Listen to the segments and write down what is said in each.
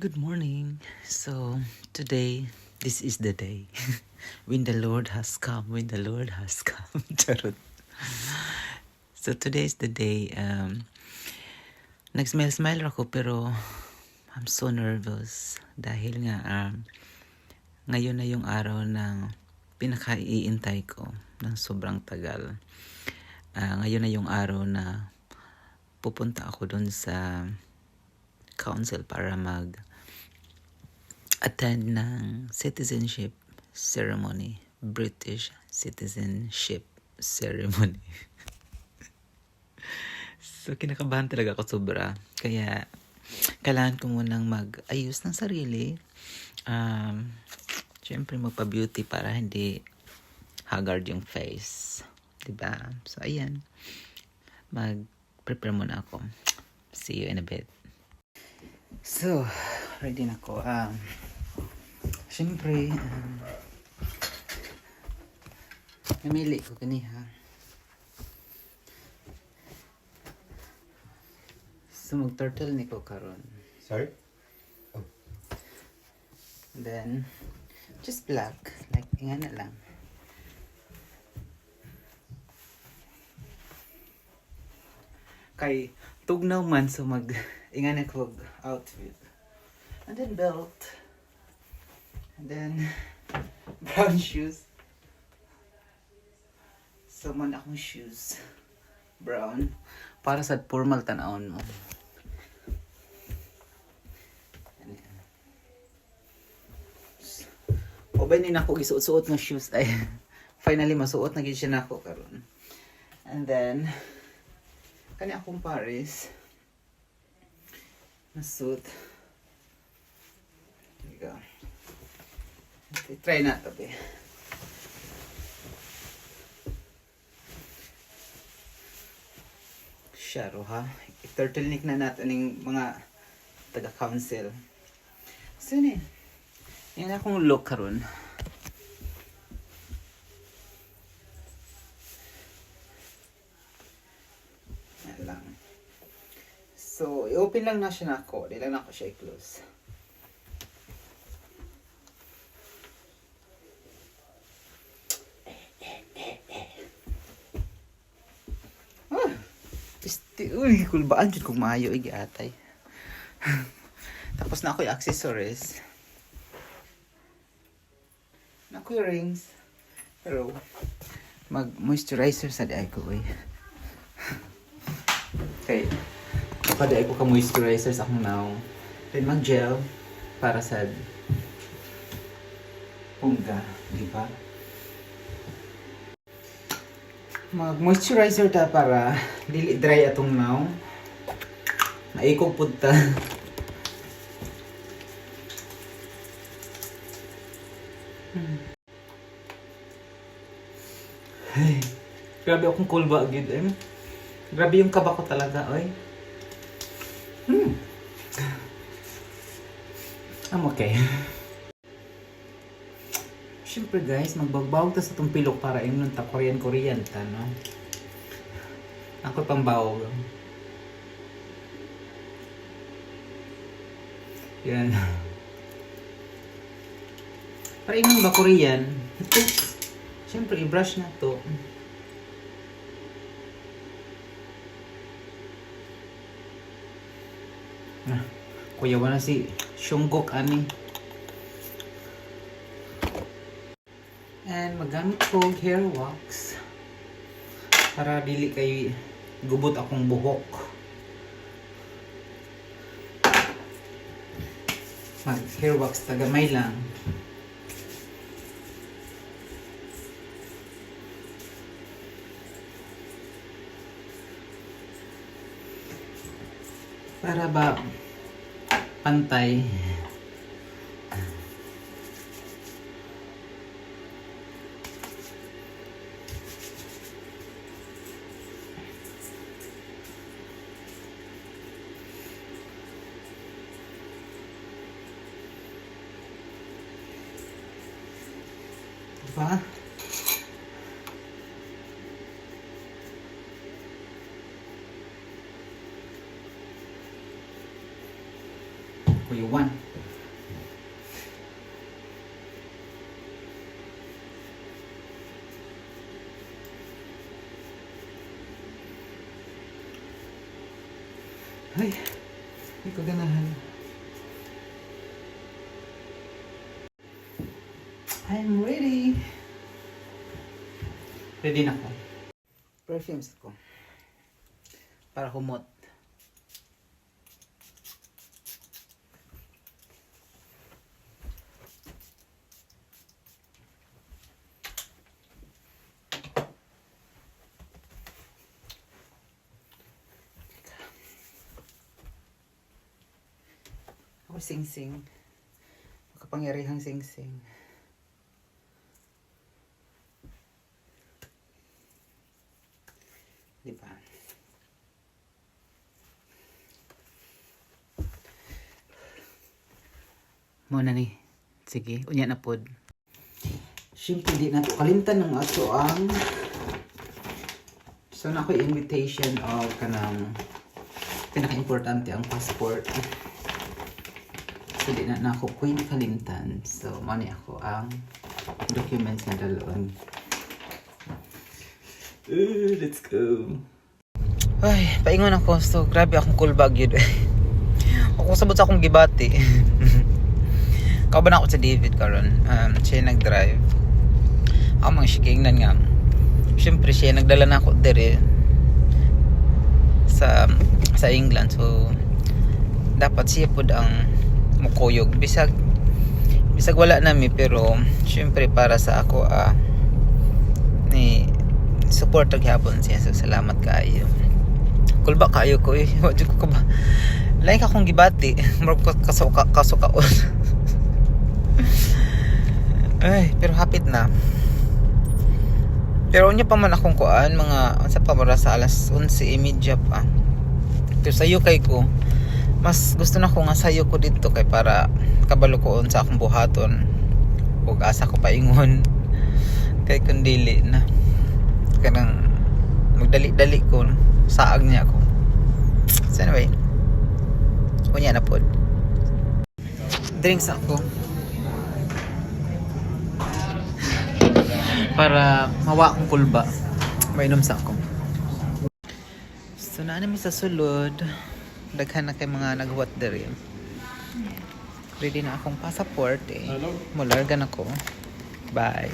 Good morning. So, today, this is the day when the Lord has come, when the Lord has come. So, today is the day, um, nag-smile-smile ako pero I'm so nervous dahil nga um, ngayon na yung araw na pinaka-iintay ko ng sobrang tagal. Ah, ngayon na yung araw na pupunta ako dun sa council para mag attend ng citizenship ceremony, British citizenship ceremony. so kinakabahan talaga ako sobra. Kaya kailangan ko munang mag-ayos ng sarili. Um, Siyempre magpa-beauty para hindi haggard yung face. ba? So ayan. Mag-prepare muna ako. See you in a bit. So, ready na ako. Um, Siyempre, um, namili ko kaniha. So, mag-turtleneck ko karon. Sorry? Then, just black. Like, nga na lang. Kay, tugnaw man, so mag, inga na ko outfit. And then belt. And then, brown shoes. So, man akong shoes. Brown. Para sa formal tanawon mo. O ba ni nako gisuot-suot ng shoes ay finally masuot na gid siya nako karon. And then kani akong Paris na suit. There you go. Okay, try na to be. Sharo ha. I-turtleneck na natin ng mga taga-council. So yun eh. Yan akong look karon. Yan lang. So, i-open lang na siya na ako. Di lang na ako siya i-close. Ah, Pisti, uy, kulbaan dyan kung maayo, igi atay. Tapos na ako yung accessories. Na ako yung rings. Pero, mag-moisturizer sa di ko eh. Okay. Kapaday ko ka moisturizer sa akong now. Then mag-gel para sa pungga, di ba? Mag-moisturizer ta para dili dry atong now. Maikog pud ta. Ay, grabe akong kulba gid eh. Grabe yung kaba ko talaga, oy. Hmm. I'm okay. Siyempre guys, magbagbaw ta sa itong pilok para inom ta Korean-Korean ta, no? Ako pang bawag. Yan. Para inom ba Korean? Siyempre i-brush na to. Ah, kuya wala si Shungkook ani. And magamit ko hair wax para dili kay gubot akong buhok. Mag hair wax tagamay lang. Para ba pantay. Diba? Kuya Juan. Ay, hindi ko ganahan. I'm ready. Ready na ko. Perfumes ko. Para humot. Sing-sing. Makapangyarihang sing-sing. Di ba? Muna ni. Sige, unya na pod. Siyempre, di na kalimtan ng ato ang So, na ako invitation of kanang pinaka-importante ang passport. So, di na, na ako queen kalimtan. So, mani ako ang documents na dalon. Uh, let's go. Ay, paingon ako. So, grabe akong cool bag yun. ako sabot sa akong gibati. Kauban ako sa David karon. Um, siya yung nag-drive. Ako mga shikingnan nga. Siyempre siya nagdala na ako dire sa sa England. So, dapat siya pod ang mukuyog. Bisag bisag wala nami pero siyempre para sa ako ah ni support og hapon siya. So, salamat kaayo. Kulba kayo ko eh. Wadyo ko ba? Lain ka akong gibati. Murag kasuka kasukaon. Ay, pero hapit na. Pero unya pa man akong kuan mga sa pamara sa alas 11:30 pa. Pero sayo kay ko mas gusto na ko nga sayo ko dito kay para kabalo ko sa akong buhaton. Ug asa ko paingon kay kun dili na kanang magdali-dali ko saag niya ako. So anyway, unya na pod. Drinks ako. para mawa akong kulba. Mainom sa ako. So na namin sa sulod. Daghan na kay mga naghuwat diri. Ready na akong passport eh. Mulargan ako. Bye.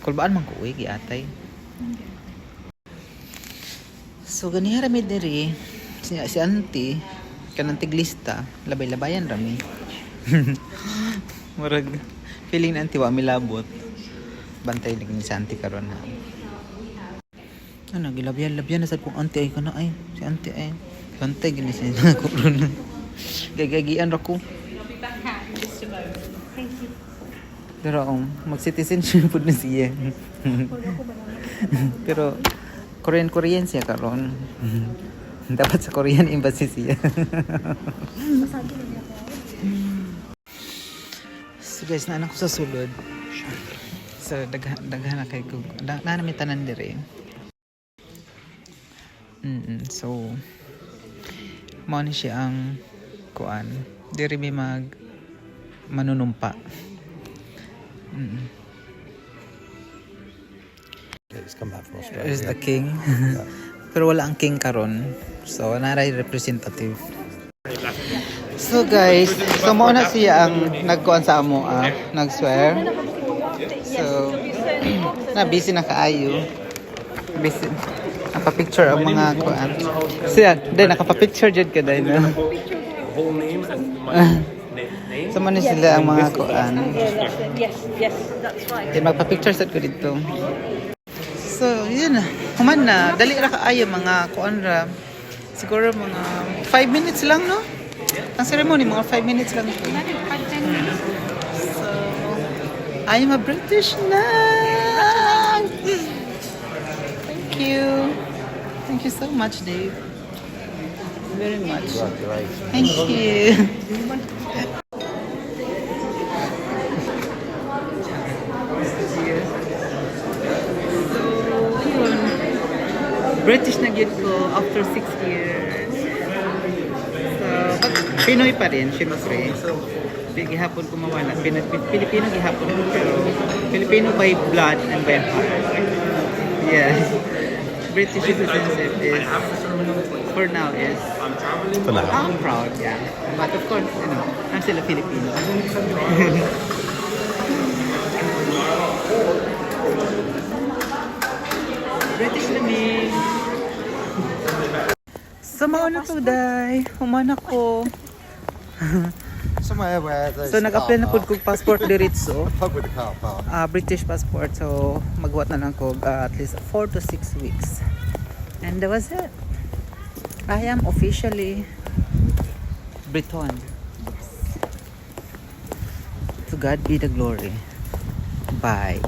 Kulbaan man ko uwi, giatay. So ganiha rami diri. Si, si auntie, kanang tiglista, labay-labayan rami. Murag, feeling na auntie wa milabot bantay ni sa auntie karon ha. Ano gilabyan-labyan na sad kong auntie ay kana ay si auntie ay bantay gini sa ko ron. Gagagian ra ko. Pero um, mag-citizenship pud na siya. Pero Korean Korean siya karon. Dapat sa Korean embassy siya. so guys, naanak ko sa sulod. So, daghan, daghan na kay ko. Na namin tanan dire. Mm So, mao ni siya ang kuan. Dire mi mag manunumpa. Mm He's come back from Australia. Is the king. Pero wala ang king karon. So, naray representative. So guys, so mo na siya ang nagkuan sa amo ah, nag-swear. So, na busy na kaayo. Busy. Nakapicture ang mga kuan. Siya, dahil nakapapicture dyan ka dahil na. Whole name and my name. So, man sila ang mga kuan. Yes, yes, that's right. Then magpa-picture set ko dito. So, yun na. Human na. Dali ra kaayo mga kuan ra. Siguro mga 5 minutes lang, no? Ang ceremony, mga 5 minutes lang ito. So, I am a British now! Thank you. Thank you so much, Dave. Very much. Thank you. So, yun. British na gyud ko after six years. So, pag, Pinoy pa rin, syempre. Gihapon ko mawala. Pin- Pin- Pilipino gihapon ko, pero Filipino by blood and by heart. Yeah. British citizenship is, for now, is For now. I'm proud, yeah. But of course, you know, I'm still a Filipino. British Lamig. Sa mga na to, day. Human ako. Where there's So, nag-apply na po kong passport car park. uh, British passport. So, magwat na lang ko uh, at least 4 to 6 weeks. And that was it. I am officially Briton. To God be the glory. Bye.